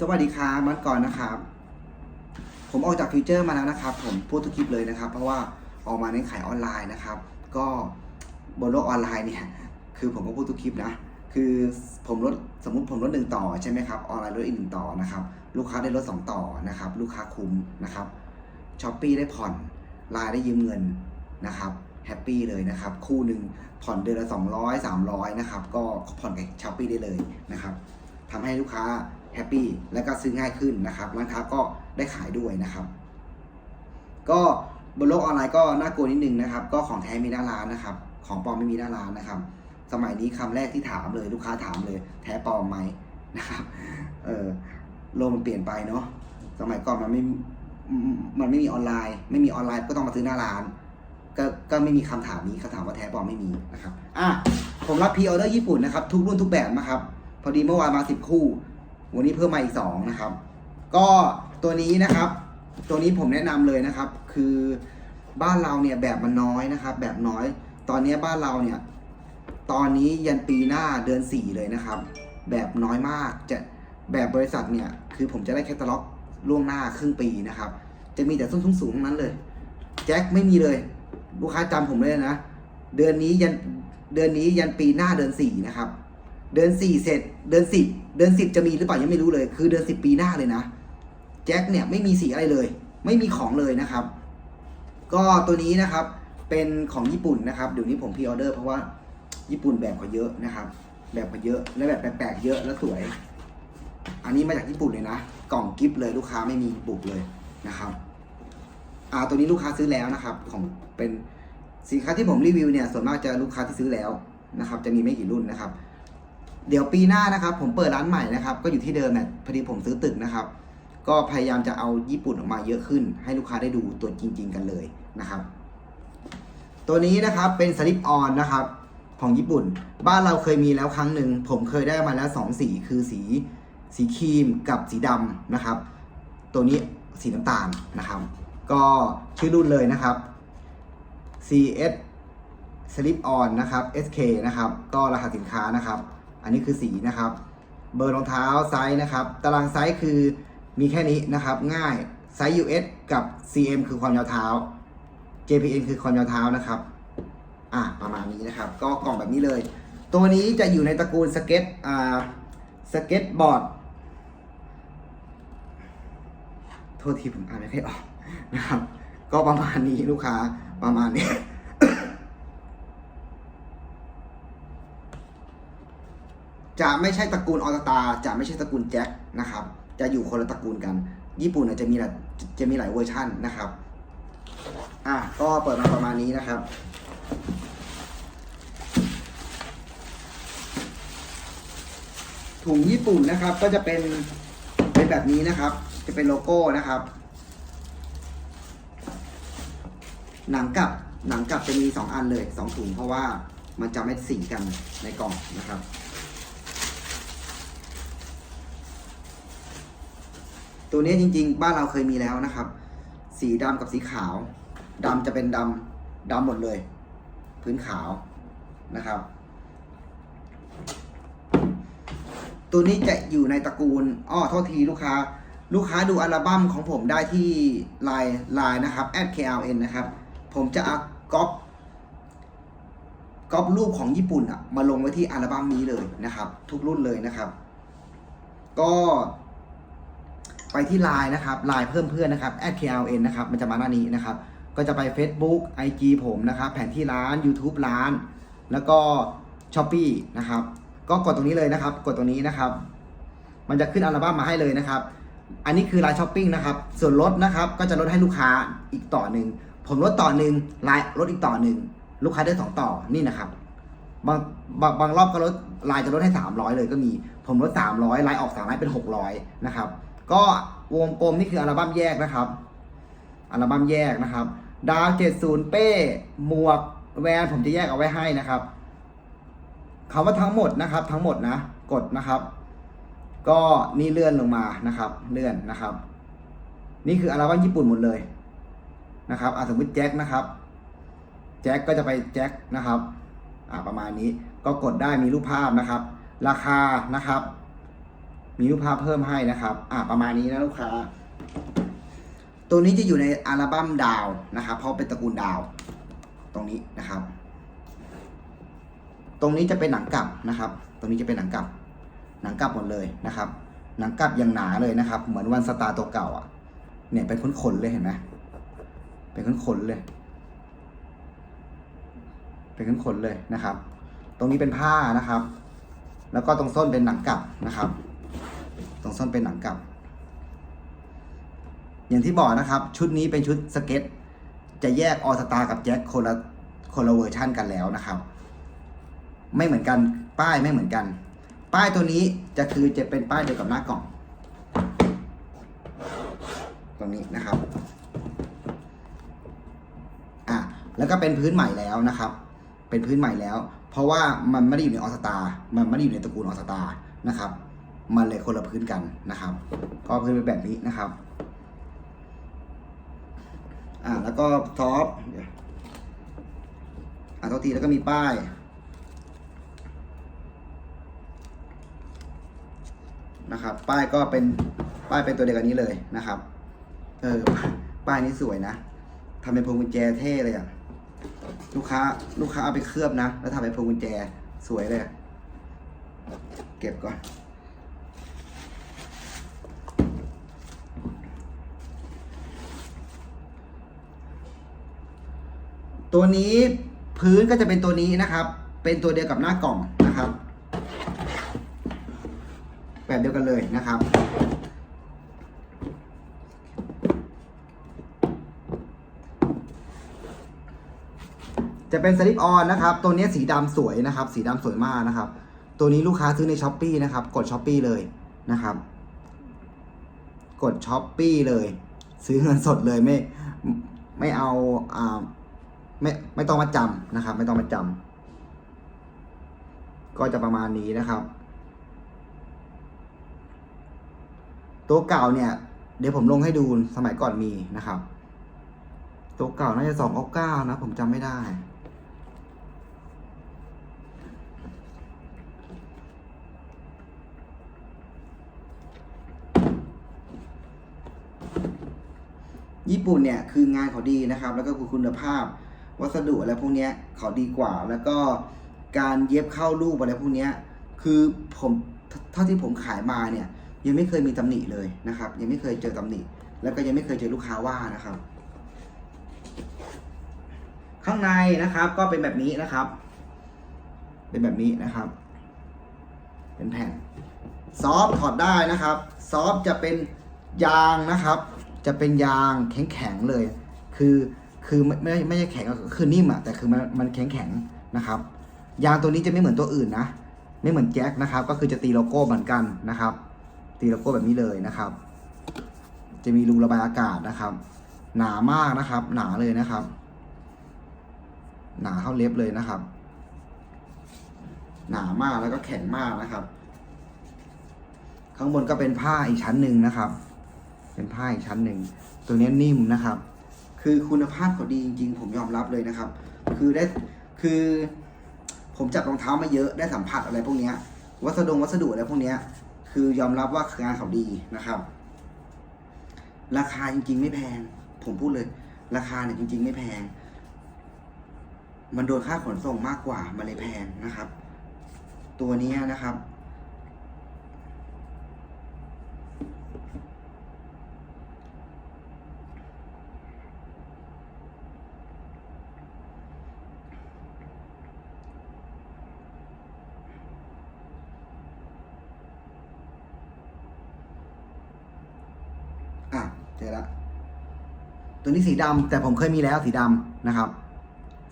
สวัสดีครับมัดก่อนนะครับ ผมออกจากฟิวเจอร์มาแล้วนะครับ ผมพูดทุกคลิปเลยนะครับ เพราะว่าออกมาในขายออนไลน์นะครับ ก็บนโลกออนไลน์เนี่ย คือผมก็พูดทุกคลิปนะ คือผมลดสมมุติผมลดหนึ่งต่อใช่ไหมครับ ออนไลน์ลดอีกหนึ่งต่อนะครับ ลูกค้าได้ลดสองต่อนะครับ ลูกค้าคุ้มนะครับช้อปปีได้ผ่อนไลน์ได้ยืมเงินนะครับแฮปปี้เลยนะครับ คู่หนึ่งผ่อนเดือนละ200 300นะครับ ก็ผ่อนกับช้อปปีได้เลยนะครับทำให้ลูกค้า แฮปปี้และก็ซื้อง่ายขึ้นนะครับร้านค้าก็ได้ขายด้วยนะครับ ก็บนโลกออนไลน์ก็น่ากลัวนิดนึงนะครับ ก็ของแท้มีหน้าร้านนะครับ ของปลอมไม่มีหน้าร้านนะครับ สมัยนี้คำแรกที่ถามเลยลูกค้าถามเลย แท้ปลอมไหมนะครับเออโลกมันเปลี่ยนไปเนาะสมัยก่อนมันไม่มันไม่มีออนไลน์ ไม่มีออนไลน์ก็ต้องมาซื้อหน้าร้าน ก็ก็ไม่มีคำถามนี้คำถามว่าแท้ปลอมไม่มีนะครับอะผมรับพีออเดอร์ญี่ปุ่นนะครับ ทุกรุ่นทุกแบบนะครับ พอดีเมื่อวานมาสิบคู่ วันนี้เพิ่มมาอีกสองนะครับ ก็ตัวนี้นะครับ ตัวนี้ผมแนะนำเลยนะครับ คือบ้านเราเนี่ยแบบมันน้อยนะครับ แบบน้อย ตอนนี้บ้านเราเนี่ย ตอนนี้ยันปีหน้าเดือนสี่เลยนะครับ แบบน้อยมากจะแบบบริษัทเนี่ย คือผมจะได้แคตตาล็อกล่วงหน้าครึ่งปีนะครับ จะมีแต่ส้นสูงสูงนั้นเลย แจ็คไม่มีเลย ลูกค้าจำผมเลยนะ เดือนนี้ยันเดือนนี้ยันปีหน้าเดือนสี่นะครับ เดือนสี่เสร็จเดือนสิบเดือนสิบจะมีหรือเปล่ายังไม่รู้เลย คือเดือนสิบปีหน้าเลยนะแจ็คเนี่ยไม่มีสีอะไรเลย ไม่มีของเลยนะครับ ก็ตัวนี้นะครับเป็นของญี่ปุ่นนะครับเดี๋ยวนี้ผมพรีออเดอร์เพราะว่าญี่ปุ่นแบบเขาเยอะนะครับ แบบเขาเยอะและแบบแปลกๆเยอะและสวย อันนี้มาจากญี่ปุ่นเลยนะ กล่องกิฟต์เลยลูกค้าไม่มีบุกเลยนะครับอ่าตัวนี้ลูกค้าซื้อแล้วนะครับ ของเป็นสินค้าที่ผมรีวิวเนี่ยส่วนมากจะลูกค้าที่ซื้อแล้วนะครับ จะมีไม่กี่รุ่นนะครับ เดี๋ยวปีหน้านะครับ ผมเปิดร้านใหม่นะครับ ก็อยู่ที่เดิมเนี่ยพอดีผมซื้อตึกนะครับ ก็พยายามจะเอาญี่ปุ่นออกมาเยอะขึ้น ให้ลูกค้าได้ดูตัวจริง ๆ กันเลยนะครับ ตัวนี้นะครับเป็นสลิปออนนะครับของญี่ปุ่น บ้านเราเคยมีแล้วครั้งหนึ่งผมเคยได้มาแล้วสองสีคือสีสีครีมกับสีดำนะครับ ตัวนี้สีน้ำตาลนะครับ ก็ชื่อรุ่นเลยนะครับ CS Slip On นะครับ SK นะครับ ก็รหัสสินค้านะครับ อันนี้คือสีนะครับ เบอร์รองเท้าไซส์นะครับ ตารางไซส์คือมีแค่นี้นะครับ ง่ายไซส์ US กับ CM คือความยาวเท้า JPN คือความยาวเท้านะครับ อะประมาณนี้นะครับ ก็กล่องแบบนี้เลย ตัวนี้จะอยู่ในตระกูลสเก็ตอ่าสเก็ตบอร์ดโทษทีผมอ่านไม่ค่อยออกนะครับ ก็ประมาณนี้ลูกค้าประมาณนี้ จะไม่ใช่ตระกูลออสตาจะไม่ใช่ตระกูลแจ็คนะครับ จะอยู่คนละตระกูลกัน ญี่ปุ่นจะมีหลายจะมีหลายเวอร์ชั่นนะครับ อะก็เปิดมาประมาณนี้นะครับ ถุงญี่ปุ่นนะครับก็จะเป็นเป็นแบบนี้นะครับ จะเป็นโลโก้นะครับ หนังกับหนังกับจะมีสองอันเลยสองถุงเพราะว่ามันจะไม่สีกันในกล่องนะครับ ตัวนี้จริง ๆ บ้านเราเคยมีแล้วนะครับ สีดำกับสีขาวดำจะเป็นดำดำหมดเลย พื้นขาวนะครับ ตัวนี้จะอยู่ในตระกูลอ้อโทษทีลูกค้า ลูกค้าดูอัลบั้มของผมได้ที่ไลน์ไลน์นะครับ @kln นะครับ ผมจะเอาก๊อปก๊อปรูปของญี่ปุ่นอะมาลงไว้ที่อัลบั้มนี้เลยนะครับ ทุกรุ่นเลยนะครับ ก็ ไปที่ไลน์นะครับไลน์เพิ่มเพื่อนนะครับ @kln นะครับมันจะมาหน้านี้นะครับ ก็จะไป Facebook IG ผมนะครับ แผนที่ร้าน YouTube ร้าน แล้วก็ s h อ p e e นะครับ ก็กดตรงนี้เลยนะครับ กดตรงนี้นะครับ มันจะขึ้นอัลบั้มมาให้เลยนะครับ อันนี้คือไลน์ช้อปปิ้งนะครับ ส่วนลดนะครับ ก็จะลดให้ลูกค้าอีกต่อหนึ่ง ผมลดต่อหนึ่งไลน์ลดอีกต่อหนึ่ง ลูกค้าได้สองต่อ นี่นะครับ บางบางบางรอบก็ลดไลน์จะลดให้สามร้อยเลยก็มี ผมลดสามร้อยไลน์ออกสามร้อยเป็นหกร้อยนะครับ ก็วงกลมนี่คืออัลบั้มแยกนะครับ อัลบั้มแยกนะครับดาวเจ็ดศูนย์เป้หมวกแวนผมจะแยกเอาไว้ให้นะครับคำว่าทั้งหมดนะครับ ทั้งหมดนะ กดนะครับ ก็นี่เลื่อนลงมานะครับ เลื่อนนะครับ นี่คืออัลบั้มญี่ปุ่นหมดเลยนะครับอะสมมติแจ็คนะครับแจ็คก็จะไปแจ็คนะครับ ประมาณนี้ก็กดได้มีรูปภาพนะครับ ราคานะครับ มีรูปภาพเพิ่มให้นะครับ อ่าประมาณนี้นะลูกค้า ตัวนี้จะอยู่ในอัลบั้มดาวนะครับ เพราะเป็นตระกูลดาว ตรงนี้นะครับ ตรงนี้จะเป็นหนังกลับนะครับ ตรงนี้จะเป็นหนังกลับ หนังกลับหมดเลยนะครับ หนังกลับอย่างหนาเลยนะครับ เหมือนวันสตาร์ตัวเก่าอะ เนี่ยเป็นขนๆเลยเห็นไหมเป็นขนๆเลยเป็นขนๆเลยนะครับ ตรงนี้เป็นผ้านะครับ แล้วก็ตรงส้นเป็นหนังกลับนะครับ ตรงส้นเป็นหนังกลับ อย่างที่บอกนะครับ ชุดนี้เป็นชุดสเก็ต จะแยกออสตากับแจ็คคนละคนละเวอร์ชั่นกันแล้วนะครับ ไม่เหมือนกันป้ายไม่เหมือนกัน ป้ายตัวนี้จะคือจะเป็นป้ายเดียวกับหน้ากล่อง ตรงนี้นะครับอะแล้วก็เป็นพื้นใหม่แล้วนะครับ เป็นพื้นใหม่แล้ว เพราะว่ามันไม่ได้อยู่ในออสตา มันไม่ได้อยู่ในตระกูลออสตานะครับ มันเลยคนละพื้นกันนะครับ ก็พื้นเป็นแบบนี้นะครับ อ่าแล้วก็ท็อปอ่าท็อปทีแล้วก็มีป้ายนะครับ ป้ายก็เป็นป้ายเป็นตัวเดียวกันนี้เลยนะครับ เออป้ายนี้สวยนะทำเป็นพวงกุญแจเท่เลยอะลูกค้า ลูกค้าเอาไปเคลือบนะ แล้วทำเป็นพวงกุญแจสวยเลย เก็บก่อน ตัวนี้พื้นก็จะเป็นตัวนี้นะครับ เป็นตัวเดียวกับหน้ากล่องนะครับ แบบเดียวกันเลยนะครับ จะเป็นสลิปออนนะครับ ตัวนี้สีดำสวยนะครับ สีดำสวยมากนะครับ ตัวนี้ลูกค้าซื้อในช้อปปีนะครับ กดช้อปปีเลยนะครับ กดช้อปปีเลย ซื้อเงินสดเลยไม่ไม่เอาอ่า ไม่ไม่ต้องมาจำนะครับ ไม่ต้องมาจำก็จะประมาณนี้นะครับ ตัวเก่าเนี่ย เดี๋ยวผมลงให้ดูสมัยก่อนมีนะครับ ตัวเก่าน่าจะสองเก้านะผมจำไม่ได้ญี่ปุ่นเนี่ยคืองานเขาดีนะครับ แล้วก็คือคุณภาพ วัสดุอะไรพวกนี้เขาดีกว่า แล้วก็การเย็บเข้ารูปอะไรพวกนี้คือผมเท่าที่ผมขายมาเนี่ยยังไม่เคยมีตำหนิเลยนะครับ ยังไม่เคยเจอตำหนิ แล้วก็ยังไม่เคยเจอลูกค้าว่านะครับ ข้างในนะครับก็เป็นแบบนี้นะครับ เป็นแบบนี้นะครับ เป็นแผ่น ซอฟต์ถอดได้นะครับ ซอฟจะเป็นยางนะครับ จะเป็นยางแข็งๆเลย คือ คือไม่ไม่ไม่ใช่แข็งคือนิ่มอะแต่คือมันมันแข็งแข็งนะครับ ยางตัวนี้จะไม่เหมือนตัวอื่นนะ ไม่เหมือนแจ็คนะครับ ก็คือจะตีโลโก้เหมือนกันนะครับ ตีโลโก้แบบนี้เลยนะครับ จะมีรูระบายอากาศนะครับ หนามากนะครับ หนาเลยนะครับ หนาเท่าเล็บเลยนะครับ หนามากแล้วก็แข็งมากนะครับ ข้างบนก็เป็นผ้าอีกชั้นหนึ่งนะครับ เป็นผ้าอีกชั้นหนึ่งตัวนี้นิ่มนะครับ คือคุณภาพเขาดีจริงๆ ผมยอมรับเลยนะครับ คือได้คือผมจับรองเท้ามาเยอะได้สัมผัสอะไรพวกนี้วัสดุวัสดุอะไรพวกนี้คือยอมรับว่างานเขาดีนะครับ ราคาจริง ๆ ไม่แพง ผมพูดเลย ราคาเนี่ยจริง ๆ ไม่แพง มันโดนค่าขนส่งมากกว่ามันเลยแพงนะครับ ตัวนี้นะครับ อะ เจอละตัวนี้สีดำแต่ผมเคยมีแล้วสีดำนะครับ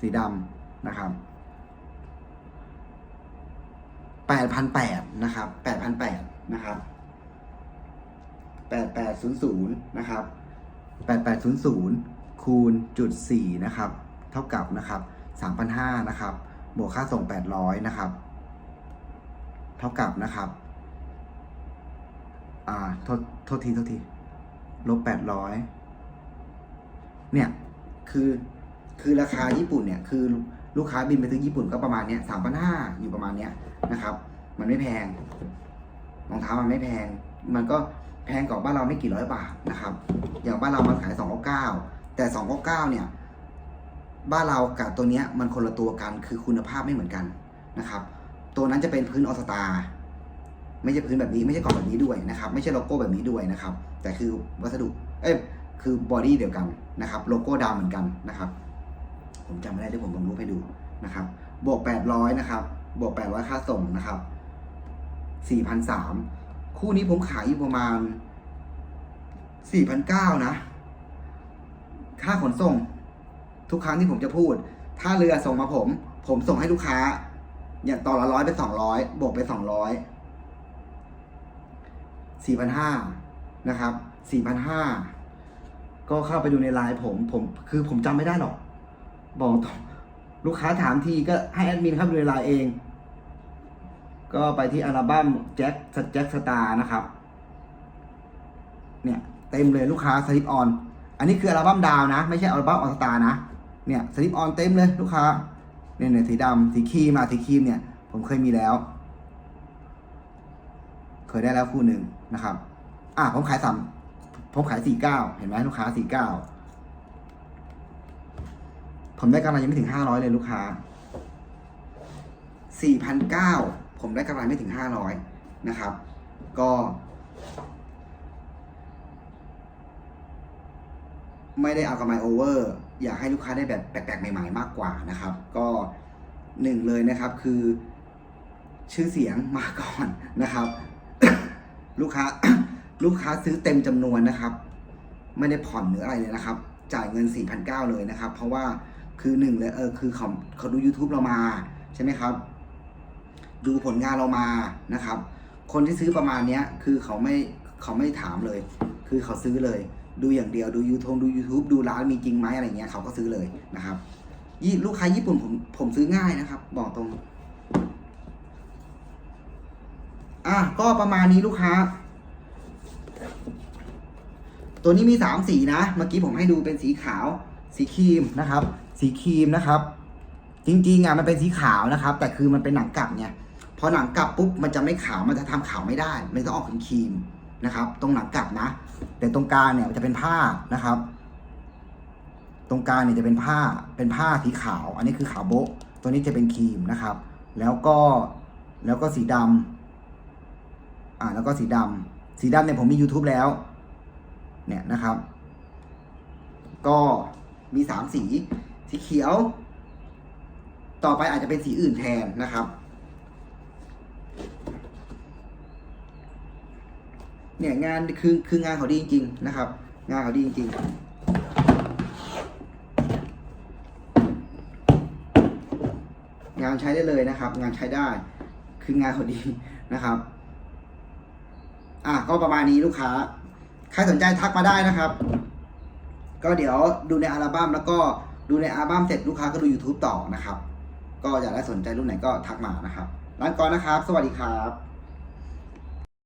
สีดำนะครับแปดพันแปดนะครับแปดพันแปดนะครับแปดแปดศูนย์ศูนย์นะครับแปดแปดศูนย์ศูนย์คูณจุดสี่นะครับ เท่ากับนะครับสามพันห้านะครับบวกค่าส่งแปดร้อยนะครับ เท่ากับนะครับ อ่า โทษ โทษที โทษที ลบแปดร้อยเนี่ยคือคือราคาญี่ปุ่นเนี่ยคือลูกค้าบินไปซื้อญี่ปุ่นก็ประมาณเนี้ยสามพันห้าอยู่ประมาณเนี้ยนะครับ มันไม่แพงรองเท้ามันไม่แพง มันก็แพงกว่าบ้านเราไม่กี่ร้อยบาทนะครับอย่างบ้านเรามันขายสองเก้าแต่สองเก้าเนี่ย บ้านเรากับตัวเนี้ยมันคนละตัวกันคือคุณภาพไม่เหมือนกันนะครับ ตัวนั้นจะเป็นพื้นออสตา ไม่ใช่พื้นแบบนี้ไม่ใช่กล่องแบบนี้ด้วยนะครับ ไม่ใช่โลโก้แบบนี้ด้วยนะครับ แต่คือวัสดุเอ้ยคือบอดี้เดียวกันนะครับ โลโก้ดำเหมือนกันนะครับ ผมจำไม่ได้เดี๋ยวผมลงรูปให้ดูนะครับ บวกแปดร้อยนะครับ บวกแปดร้อยค่าส่งนะครับสี่พันสามคู่นี้ผมขายอยู่ประมาณสี่พันเก้านะ ค่าขนส่ง ทุกครั้งที่ผมจะพูด ถ้าเรือส่งมาผม ผมส่งให้ลูกค้า อย่างต่อละร้อยเป็นสองร้อยบวกไปสองร้อย สี่พันห้านะครับสี่พันห้าก็เข้าไปดูในไลน์ผมผมคือผมจำไม่ได้หรอก บอกตรงลูกค้าถามทีก็ให้แอดมินเข้าไปดูในไลน์เอง ก็ไปที่อัลบั้มแจ็คแจ็คสตาร์นะครับ เนี่ยเต็มเลยลูกค้าสลิปออนอันนี้คืออัลบั้มดาวนะ ไม่ใช่อัลบั้มออสตานะเนี่ยสลิปออนเต็มเลยลูกค้าเนี่ยสีดำสีครีมอะสีครีมเนี่ยผมเคยมีแล้ว เคยได้แล้วคู่หนึ่งนะครับ อะผมขายสามผมขายสี่เก้าเห็นไหมลูกค้าสี่เก้าผมได้กำไรยังไม่ถึงห้าร้อยเลยลูกค้าสี่พันเก้าผมได้กำไรไม่ถึงห้าร้อยนะครับ ก็ไม่ได้เอากำไรโอเวอร์อยากให้ลูกค้าได้แบบแปลกๆ ใหม่ๆ มากกว่านะครับ ก็หนึ่งเลยนะครับคือ ชื่อเสียงมาก่อนนะครับ ลูกค้าลูกค้าซื้อเต็มจำนวนนะครับ ไม่ได้ผ่อนหรืออะไรเลยนะครับ จ่ายเงิน 4,900 เลยนะครับ เพราะว่าคือหนึ่งเลยเออคือเขาเขาดู YouTube เรามาใช่ไหมครับ ดูผลงานเรามานะครับ คนที่ซื้อประมาณเนี้ยคือเขาไม่เขาไม่ถามเลย คือเขาซื้อเลย ดูอย่างเดียวดู YouTube ดู YouTube ดูร้านมีจริงไหมอะไรเงี้ยเขาก็ซื้อเลยนะครับ ลูกค้าญี่ปุ่นผมผมซื้อง่ายนะครับ บอกตรง อะก็ประมาณนี้ลูกค้า ตัวนี้มีสามสีนะ เมื่อกี้ผมให้ดูเป็นสีขาว สีครีมนะครับ สีครีมนะครับ จริงๆอะมันเป็นสีขาวนะครับ แต่คือมันเป็นหนังกลับเนี่ยพอหนังกลับปุ๊บมันจะไม่ขาวมันจะทำขาวไม่ได้ มันต้องออกเป็นครีมนะครับ ตรงหนังกลับนะ แต่ตรงกลางเนี่ยจะเป็นผ้านะครับ ตรงกลางเนี่ยจะเป็นผ้าเป็นผ้าสีขาว อันนี้คือขาวโบะตัวนี้จะเป็นครีมนะครับ แล้วก็แล้วก็สีดำ อ่าแล้วก็สีดำสีดำเนี่ยผมมี YouTube แล้ว เนี่ยนะครับ ก็มีสามสี สีเขียว ต่อไปอาจจะเป็นสีอื่นแทนนะครับ เนี่ยงานคือคืองานเขาดีจริง ๆ นะครับ งานเขาดีจริง ๆงานใช้ได้เลยนะครับ งานใช้ได้ คืองานเขาดีนะครับ อะก็ประมาณนี้ลูกค้า ใครสนใจทักมาได้นะครับ ก็เดี๋ยวดูในอัลบั้มแล้วก็ดูในอัลบั้มเสร็จลูกค้าก็ดู YouTube ต่อนะครับ ก็อยากได้สนใจรุ่นไหนก็ทักมานะครับร้านก่อนนะครับ สวัสดีครับ